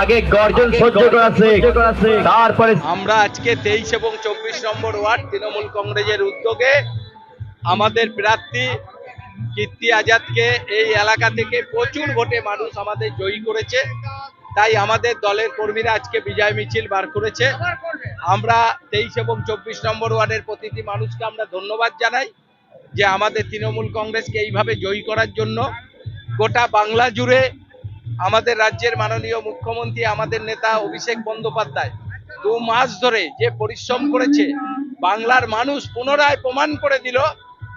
আগে গর্জন সহ্য করাছে তারপরে আমরা আজকে তেইশ এবং চব্বিশ নম্বর ওয়ার্ড তৃণমূল কংগ্রেসের উদ্যোগে আমাদের প্রার্থী কীর্তি আজাদকে এই এলাকা থেকে প্রচুর ভোটে মানুষ আমাদের জয়ী করেছে। তাই আমাদের দলের কর্মীরা আজকে বিজয় মিছিল বার করেছে। আমরা তেইশ এবং চব্বিশ নম্বর ওয়ার্ডের প্রতিটি মানুষকে আমরা ধন্যবাদ জানাই যে আমাদের তৃণমূল কংগ্রেসকে এইভাবে জয়ী করার জন্য গোটা বাংলা জুড়ে আমাদের রাজ্যের মাননীয় মুখ্যমন্ত্রী, আমাদের নেতা অভিষেক বন্দ্যোপাধ্যায় দু মাস ধরে যে পরিশ্রম করেছে, বাংলার মানুষ পুনরায় প্রমাণ করে দিল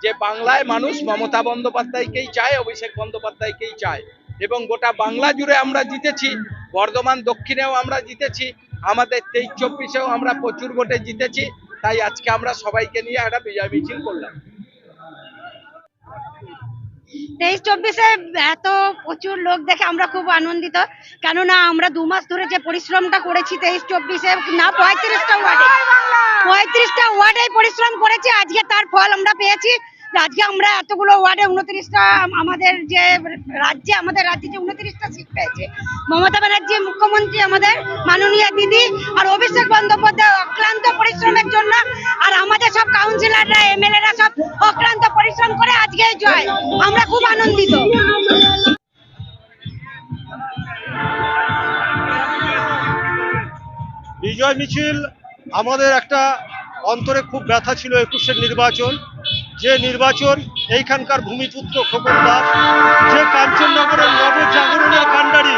যে বাংলায় মানুষ মমতা বন্দ্যোপাধ্যায়কেই চায়, অভিষেক বন্দ্যোপাধ্যায়কেই চায়। এবং গোটা বাংলা জুড়ে আমরা জিতেছি, বর্ধমান দক্ষিণেও আমরা জিতেছি, আমাদের তেইশ চব্বিশেও আমরা প্রচুর ভোটে জিতেছি, তাই আজকে আমরা সবাইকে নিয়ে একটা বিজয় মিছিল করলাম। তেইশ চব্বিশে এত প্রচুর লোক দেখে আমরা খুব আনন্দিত। কেননা আমরা দু মাস ধরে যে পরিশ্রমটা করেছি তেইশ চব্বিশে, না পঁয়ত্রিশটা ওয়ার্ডে। পঁয়ত্রিশটা ওয়ার্ডে পরিশ্রম করেছি, আজকে তার ফল আমরা পেয়েছি। আজকে আমরা এতগুলো ওয়ার্ডে উনত্রিশটা আমাদের যে রাজ্যে, আমাদের রাজ্যে যে উনত্রিশটা সিট পেয়েছে। মমতা ব্যানার্জি মুখ্যমন্ত্রী, আমাদের মাননীয় দিদি আর অভিষেক বন্দ্যোপাধ্যায় অক্লান্ত পরিশ্রমের জন্য আর আমাদের সব কাউন্সিলররা এমএলএরা সব অক্লান্ত পরিশ্রম করে আজকে জয়। আমরা খুব আনন্দিত। বিজয় মিছিল আমাদের একটা অন্তরে খুব ব্যথা ছিল একুশের নির্বাচন। যে নির্বাচন, এইখানকার ভূমিপুত্র খোকন দাস যে কাঞ্চননগরের নবজাগরণের কাণ্ডারি।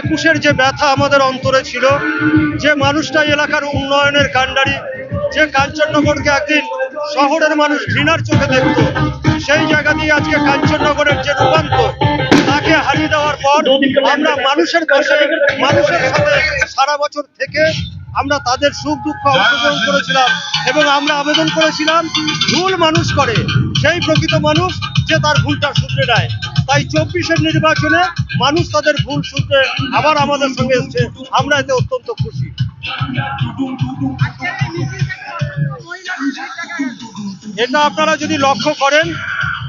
একুশের যে ব্যথা আমাদের অন্তরে ছিল, যে মানুষটা এলাকার উন্নয়নের কাণ্ডারি, যে কাঞ্চননগরকে একদিন শহরের মানুষ ঘৃণার চোখে দেখত, সেই জায়গা দিয়ে আজকে কাঞ্চননগরের যে রূপান্তর, তাকে হারিয়ে দেওয়ার পর আমরা মানুষের পাশে মানুষের সাথে সারা বছর থেকে আমরা তাদের সুখ দুঃখ অংশগ্রহণ করেছিলাম এবং আমরা আবেদন করেছিলাম ভুল মানুষ করে সেই প্রকৃত মানুষ যে তার ভুলটা শুধরে নেয়। তাই চব্বিশের নির্বাচনে মানুষ তাদের ভুল শুধরে আবার আমাদের সঙ্গে এসছে। আমরা এতে অত্যন্ত খুশি। এটা আপনারা যদি লক্ষ্য করেন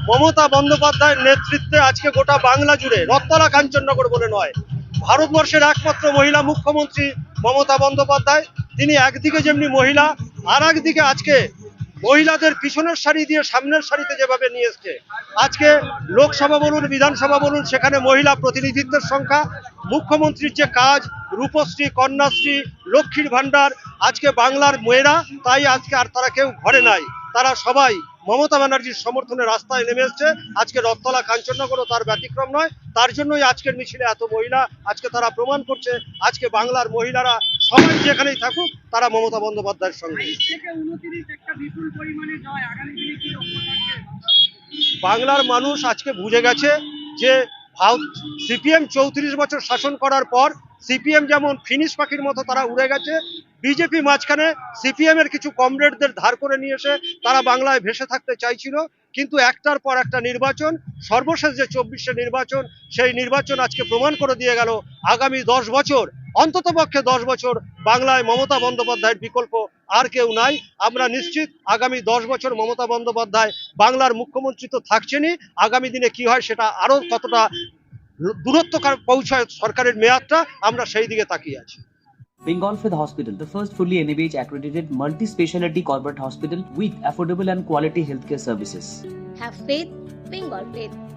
মমতা বন্দ্যোপাধ্যায়ের নেতৃত্বে আজকে গোটা বাংলা জুড়ে রত্তলা কাঞ্চননগর বলে নয় ভারতবর্ষের একমাত্র মহিলা মুখ্যমন্ত্রী মমতা বন্দ্যোপাধ্যায়, তিনি একদিকে যেমনি মহিলা, আর একদিকে আজকে মহিলাদের পিছনের সারি দিয়ে সামনের সারিতে যেভাবে নিয়ে এসছে। আজকে লোকসভা বলুন, বিধানসভা বলুন, সেখানে মহিলা প্রতিনিধিত্বের সংখ্যা, মুখ্যমন্ত্রীর যে কাজ, রূপশ্রী, কন্যাশ্রী, লক্ষ্মীর ভাণ্ডার, আজকে বাংলার মেয়েরা, তাই আজকে আর তারা কেউ ঘরে নাই। তারা সবাই মমতা ব্যানার্জির সমর্থনে রাস্তায় নেমে এসছে। আজকে রথতলা কাঞ্চননগরও তার ব্যতিক্রম নয়। তার জন্যই আজকের মিছিলে এত মহিলা আজকে তারা প্রমাণ করছে আজকে বাংলার মহিলারা সবাই যেখানেই থাকুক তারা মমতা বন্দ্যোপাধ্যায়ের সঙ্গে। বাংলার মানুষ আজকে বুঝে গেছে যে সিপিএম চৌত্রিশ বছর শাসন করার পর সিপিএম যেমন ফিনিশ পাখির মতো তারা উড়ে গেছে, বিজেপি মাঝখানে সিপিএম এর কিছু কমরেডদের ধার করে নিয়ে এসে তারা বাংলায় ভেসে থাকতে চাইছিল। কিন্তু একটার পর একটা নির্বাচন, সর্বশেষ যে চব্বিশে নির্বাচন, সেই নির্বাচন আজকে প্রমাণ করে দিয়ে গেল আগামী দশ বছর অন্তত পক্ষে দশ বছর বাংলায় মমতা বন্দ্যোপাধ্যায়ের বিকল্প আর কেউ নাই আমরা নিশ্চিত আগামী দশ বছর মমতা বন্দ্যোপাধ্যায় বাংলার মুখ্যমন্ত্রী তো থাকছেনই আগামী দিনে কি হয় সেটা আরও কতটা দূরত্ব পৌঁছায় সরকারের মেয়াদটা আমরা সেই দিকে তাকিয়ে আছি Bengal Fifth Hospital, the first fully NABH accredited multi speciality corporate hospital with affordable and quality healthcare services. Have faith, Bengal faith.